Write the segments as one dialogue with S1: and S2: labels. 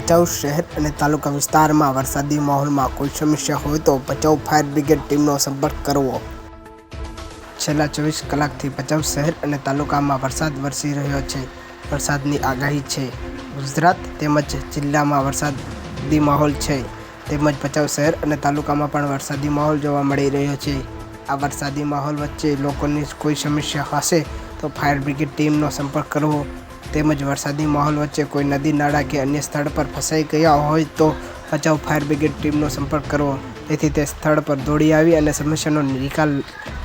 S1: ભચાઉ શહેર અને તાલુકા વિસ્તારમાં વરસાદી માહોલમાં કોઈ સમસ્યા હોય તો ભચાઉ ફાયર બ્રિગેડ ટીમનો સંપર્ક કરવો. છેલ્લા ચોવીસ કલાકથી ભચાઉ શહેર અને તાલુકામાં વરસાદ વરસી રહ્યો છે. વરસાદની આગાહી છે. ગુજરાત તેમજ જિલ્લામાં વરસાદી માહોલ છે. તેમજ ભચાઉ શહેર અને તાલુકામાં પણ વરસાદી માહોલ જોવા મળી રહ્યો છે. આ વરસાદી માહોલ વચ્ચે લોકોની કોઈ સમસ્યા હશે તો ફાયર બ્રિગેડ ટીમનો સંપર્ક કરવો તેમજ વરસાદી માહોલ વચ્ચે કોઈ નદી, નાળા કે અન્ય સ્થળ પર ફસાઈ ગયા હોય તો બચાવ ફાયર બ્રિગેડ ટીમનો સંપર્ક કરવો. તેથી તે સ્થળ પર દોડી આવી અને સમસ્યાનો નિકાલ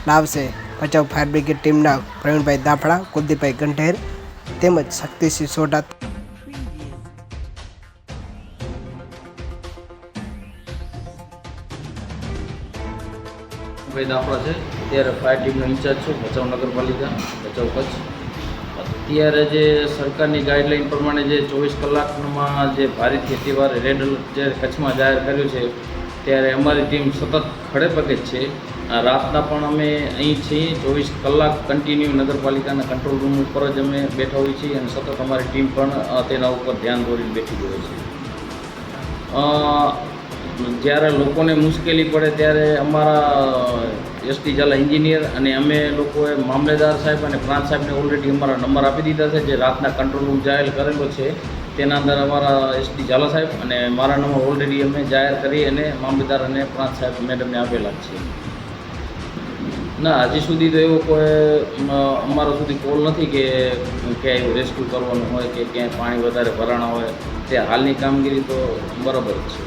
S1: લાવશે. બચાવ ફાયર બ્રિગેડ ટીમના પ્રવીણભાઈ દાફડા, કુલદીપભાઈ ગંઢેર તેમજ શક્તિસિંહ સોઢા
S2: ભાઈ દાફડા છે. અત્યારે ફાયર ટીમનો ઇન્ચાર્જ છું, ભચાઉ નગરપાલિકા, ભચાઉ કચ્છ. અત્યારે જે સરકારની ગાઈડલાઈન પ્રમાણે જે ચોવીસ કલાકમાં જે ભારે ખેતીવાર રેડ એલર્ટ જે કચ્છમાં જાહેર કર્યું છે, ત્યારે અમારી ટીમ સતત ખડે જ છે. રાતના પણ અમે અહીં છીએ, ચોવીસ કલાક કન્ટિન્યુ નગરપાલિકાના કંટ્રોલ રૂમ ઉપર જ અમે બેઠા હોઈએ છીએ અને સતત અમારી ટીમ પણ તેના ઉપર ધ્યાન દોરીને બેઠી ગયો છે. જ્યારે લોકોને મુશ્કેલી પડે ત્યારે અમારા એસટી ઝાલા એન્જિનિયર અને અમે લોકોએ મામલેદાર સાહેબ અને પ્રાંત સાહેબને ઓલરેડી અમારા નંબર આપી દીધા છે, જે રાતના કંટ્રોલ રૂમ જાહેર કરેલો છે. તેના અંદર અમારા એસટી ઝાલા સાહેબ અને મારા નંબર ઓલરેડી અમે જાહેર કરી અને મામલેદાર અને પ્રાંત સાહેબ મેડમને આપેલા છે. ના, હજી સુધી તો એવો કોઈ અમારો સુધી કોલ નથી કે ક્યાંય રેસ્ક્યુ કરવાનું હોય કે ક્યાંય પાણી વધારે ભરાણા હોય. તે હાલની કામગીરી તો બરાબર છે.